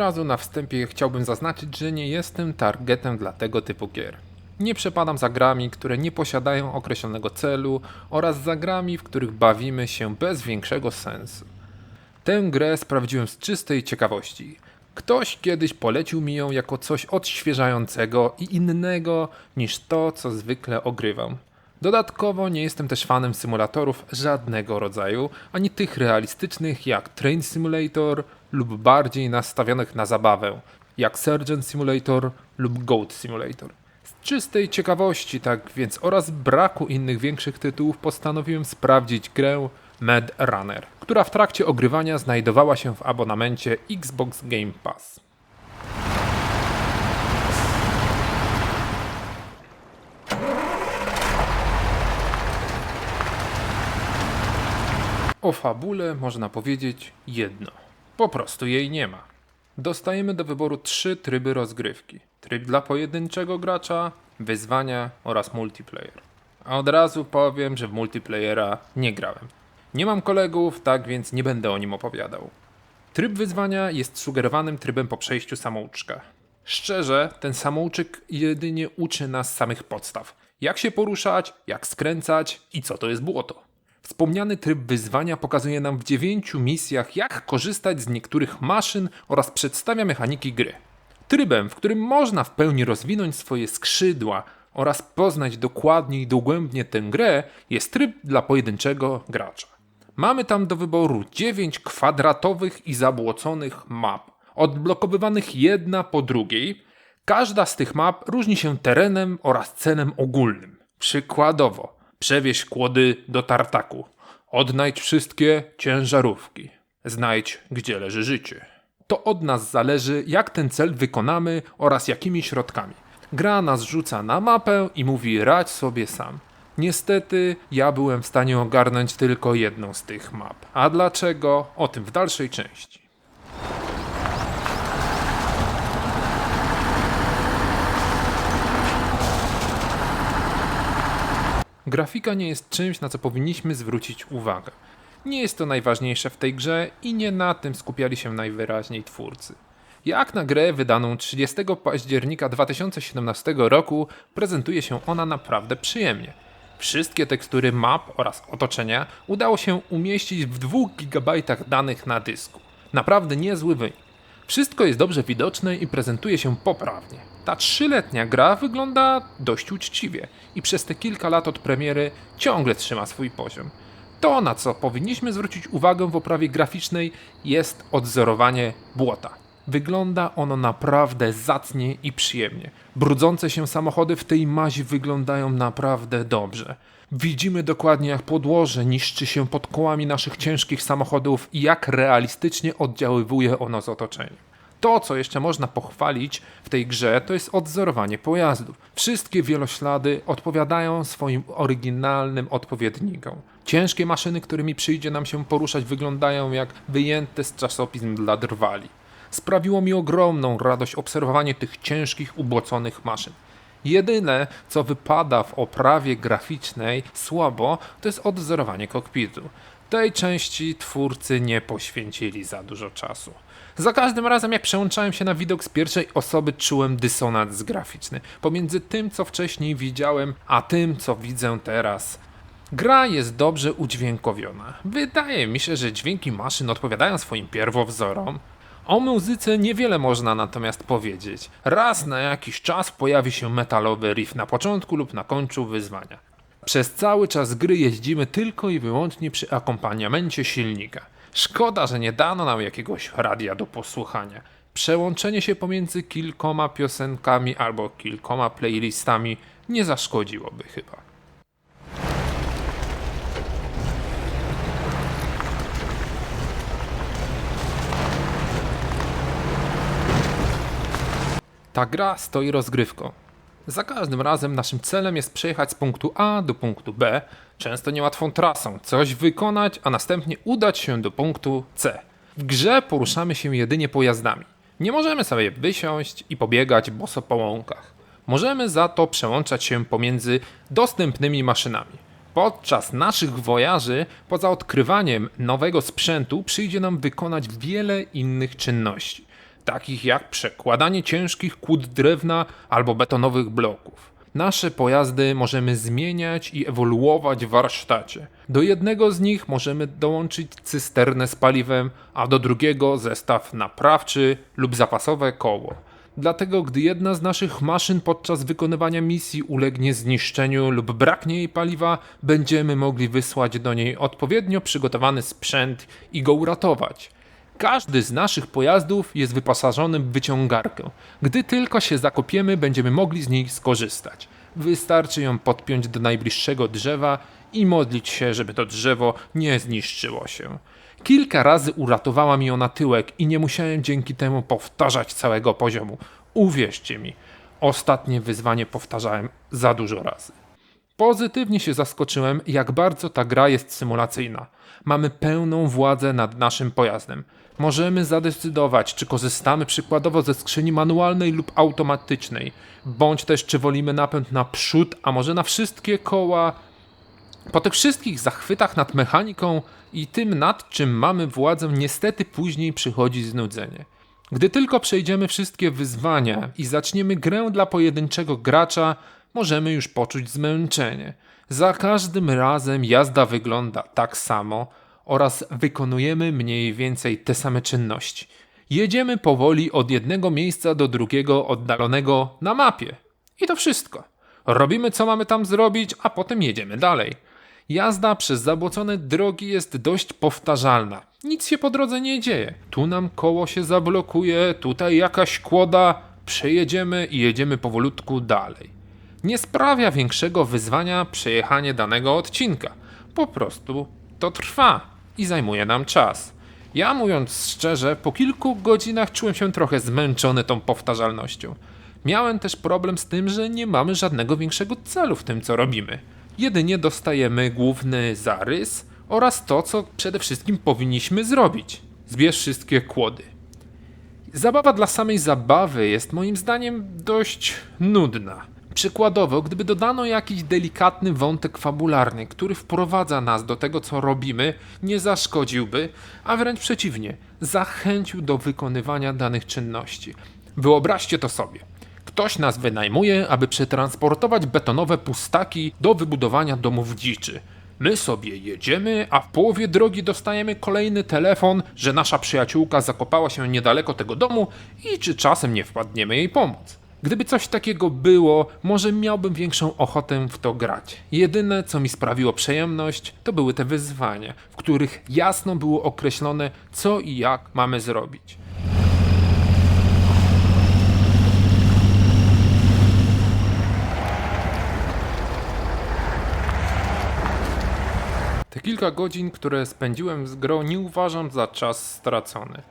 Razu na wstępie chciałbym zaznaczyć, że nie jestem targetem dla tego typu gier. Nie przepadam za grami, które nie posiadają określonego celu oraz za grami, w których bawimy się bez większego sensu. Tę grę sprawdziłem z czystej ciekawości. Ktoś kiedyś polecił mi ją jako coś odświeżającego i innego niż to, co zwykle ogrywam. Dodatkowo nie jestem też fanem symulatorów żadnego rodzaju, ani tych realistycznych jak Train Simulator lub bardziej nastawionych na zabawę, jak Surgeon Simulator lub Goat Simulator. Z czystej ciekawości, tak więc oraz braku innych większych tytułów postanowiłem sprawdzić grę Mad Runner, która w trakcie ogrywania znajdowała się w abonamencie Xbox Game Pass. O fabule można powiedzieć jedno. Po prostu jej nie ma. Dostajemy do wyboru trzy tryby rozgrywki. Tryb dla pojedynczego gracza, wyzwania oraz multiplayer. A od razu powiem, że w multiplayera nie grałem. Nie mam kolegów, tak więc nie będę o nim opowiadał. Tryb wyzwania jest sugerowanym trybem po przejściu samouczka. Szczerze, ten samouczek jedynie uczy nas samych podstaw. Jak się poruszać, jak skręcać i co to jest błoto. Wspomniany tryb wyzwania pokazuje nam w dziewięciu misjach, jak korzystać z niektórych maszyn oraz przedstawia mechaniki gry. Trybem, w którym można w pełni rozwinąć swoje skrzydła oraz poznać dokładnie i dogłębnie tę grę, jest tryb dla pojedynczego gracza. Mamy tam do wyboru 9 kwadratowych i zabłoconych map, odblokowywanych jedna po drugiej. Każda z tych map różni się terenem oraz celem ogólnym. Przykładowo, przewieź kłody do tartaku, odnajdź wszystkie ciężarówki, znajdź gdzie leży życie. To od nas zależy, jak ten cel wykonamy oraz jakimi środkami. Gra nas rzuca na mapę i mówi radź sobie sam. Niestety, ja byłem w stanie ogarnąć tylko jedną z tych map. A dlaczego? O tym w dalszej części. Grafika nie jest czymś, na co powinniśmy zwrócić uwagę. Nie jest to najważniejsze w tej grze i nie na tym skupiali się najwyraźniej twórcy. Jak na grę wydaną 30 października 2017 roku, prezentuje się ona naprawdę przyjemnie. Wszystkie tekstury map oraz otoczenia udało się umieścić w 2 GB danych na dysku. Naprawdę niezły wynik. Wszystko jest dobrze widoczne i prezentuje się poprawnie. Ta trzyletnia gra wygląda dość uczciwie i przez te kilka lat od premiery ciągle trzyma swój poziom. To, na co powinniśmy zwrócić uwagę w oprawie graficznej, jest odzorowanie błota. Wygląda ono naprawdę zacnie i przyjemnie. Brudzące się samochody w tej mazi wyglądają naprawdę dobrze. Widzimy dokładnie jak podłoże niszczy się pod kołami naszych ciężkich samochodów i jak realistycznie oddziaływuje ono z otoczeniem. To, co jeszcze można pochwalić w tej grze, to jest odzorowanie pojazdów. Wszystkie wieloślady odpowiadają swoim oryginalnym odpowiednikom. Ciężkie maszyny, którymi przyjdzie nam się poruszać, wyglądają jak wyjęte z czasopism dla drwali. Sprawiło mi ogromną radość obserwowanie tych ciężkich, ubłoconych maszyn. Jedyne, co wypada w oprawie graficznej słabo, to jest odzorowanie kokpitu. Tej części twórcy nie poświęcili za dużo czasu. Za każdym razem, jak przełączałem się na widok z pierwszej osoby, czułem dysonans graficzny pomiędzy tym, co wcześniej widziałem, a tym, co widzę teraz. Gra jest dobrze udźwiękowiona. Wydaje mi się, że dźwięki maszyn odpowiadają swoim pierwowzorom. O muzyce niewiele można natomiast powiedzieć. Raz na jakiś czas pojawi się metalowy riff na początku lub na końcu wyzwania. Przez cały czas gry jeździmy tylko i wyłącznie przy akompaniamencie silnika. Szkoda, że nie dano nam jakiegoś radia do posłuchania. Przełączenie się pomiędzy kilkoma piosenkami albo kilkoma playlistami nie zaszkodziłoby chyba. Ta gra stoi rozgrywką. Za każdym razem naszym celem jest przejechać z punktu A do punktu B, często niełatwą trasą, coś wykonać, a następnie udać się do punktu C. W grze poruszamy się jedynie pojazdami. Nie możemy sobie wysiąść i pobiegać boso po łąkach. Możemy za to przełączać się pomiędzy dostępnymi maszynami. Podczas naszych wojaży, poza odkrywaniem nowego sprzętu, przyjdzie nam wykonać wiele innych czynności takich jak przekładanie ciężkich kłód drewna albo betonowych bloków. Nasze pojazdy możemy zmieniać i ewoluować w warsztacie. Do jednego z nich możemy dołączyć cysternę z paliwem, a do drugiego zestaw naprawczy lub zapasowe koło. Dlatego, gdy jedna z naszych maszyn podczas wykonywania misji ulegnie zniszczeniu lub braknie jej paliwa, będziemy mogli wysłać do niej odpowiednio przygotowany sprzęt i go uratować. Każdy z naszych pojazdów jest wyposażony w wyciągarkę. Gdy tylko się zakopiemy, będziemy mogli z niej skorzystać. Wystarczy ją podpiąć do najbliższego drzewa i modlić się, żeby to drzewo nie zniszczyło się. Kilka razy uratowała mi ona tyłek i nie musiałem dzięki temu powtarzać całego poziomu. Uwierzcie mi, ostatnie wyzwanie powtarzałem za dużo razy. Pozytywnie się zaskoczyłem, jak bardzo ta gra jest symulacyjna. Mamy pełną władzę nad naszym pojazdem. Możemy zadecydować, czy korzystamy przykładowo ze skrzyni manualnej lub automatycznej, bądź też czy wolimy napęd na przód, a może na wszystkie koła. Po tych wszystkich zachwytach nad mechaniką i tym nad czym mamy władzę, niestety później przychodzi znudzenie. Gdy tylko przejdziemy wszystkie wyzwania i zaczniemy grę dla pojedynczego gracza, możemy już poczuć zmęczenie. Za każdym razem jazda wygląda tak samo oraz wykonujemy mniej więcej te same czynności. Jedziemy powoli od jednego miejsca do drugiego oddalonego na mapie. I to wszystko. Robimy co mamy tam zrobić, a potem jedziemy dalej. Jazda przez zabłocone drogi jest dość powtarzalna. Nic się po drodze nie dzieje. Tu nam koło się zablokuje, tutaj jakaś kłoda, przejedziemy i jedziemy powolutku dalej. Nie sprawia większego wyzwania przejechanie danego odcinka. Po prostu to trwa i zajmuje nam czas. Ja mówiąc szczerze, po kilku godzinach czułem się trochę zmęczony tą powtarzalnością. Miałem też problem z tym, że nie mamy żadnego większego celu w tym, co robimy. Jedynie dostajemy główny zarys oraz to, co przede wszystkim powinniśmy zrobić. Zbierz wszystkie kłody. Zabawa dla samej zabawy jest moim zdaniem dość nudna. Przykładowo, gdyby dodano jakiś delikatny wątek fabularny, który wprowadza nas do tego, co robimy, nie zaszkodziłby, a wręcz przeciwnie, zachęcił do wykonywania danych czynności. Wyobraźcie to sobie. Ktoś nas wynajmuje, aby przetransportować betonowe pustaki do wybudowania domów dziczy. My sobie jedziemy, a w połowie drogi dostajemy kolejny telefon, że nasza przyjaciółka zakopała się niedaleko tego domu i czy czasem nie wpadniemy jej pomóc. Gdyby coś takiego było, może miałbym większą ochotę w to grać. Jedyne, co mi sprawiło przyjemność, to były te wyzwania, w których jasno było określone, co i jak mamy zrobić. Te kilka godzin, które spędziłem z grą, nie uważam za czas stracony.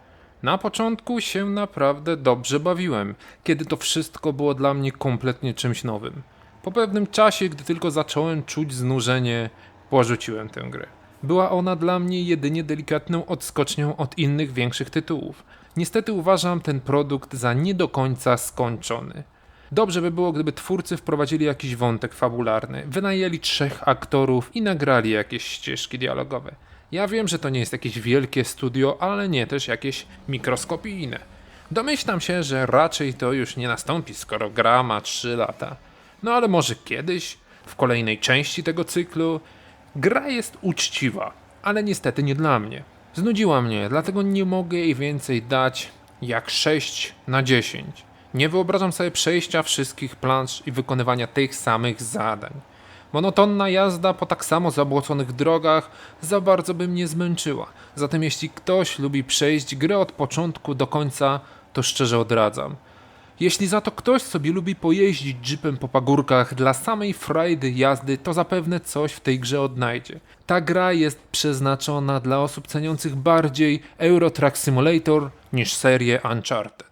Na początku się naprawdę dobrze bawiłem, kiedy to wszystko było dla mnie kompletnie czymś nowym. Po pewnym czasie, gdy tylko zacząłem czuć znużenie, porzuciłem tę grę. Była ona dla mnie jedynie delikatną odskocznią od innych większych tytułów. Niestety uważam ten produkt za nie do końca skończony. Dobrze by było, gdyby twórcy wprowadzili jakiś wątek fabularny, wynajęli trzech aktorów i nagrali jakieś ścieżki dialogowe. Ja wiem, że to nie jest jakieś wielkie studio, ale nie też jakieś mikroskopijne. Domyślam się, że raczej to już nie nastąpi, skoro gra ma 3 lata. No ale może kiedyś, w kolejnej części tego cyklu. Gra jest uczciwa, ale niestety nie dla mnie. Znudziła mnie, dlatego nie mogę jej więcej dać jak 6 na 10. Nie wyobrażam sobie przejścia wszystkich plansz i wykonywania tych samych zadań. Monotonna jazda po tak samo zabłoconych drogach za bardzo by mnie zmęczyła. Zatem jeśli ktoś lubi przejść grę od początku do końca, to szczerze odradzam. Jeśli za to ktoś sobie lubi pojeździć jeepem po pagórkach dla samej frajdy jazdy, to zapewne coś w tej grze odnajdzie. Ta gra jest przeznaczona dla osób ceniących bardziej Euro Truck Simulator niż serię Uncharted.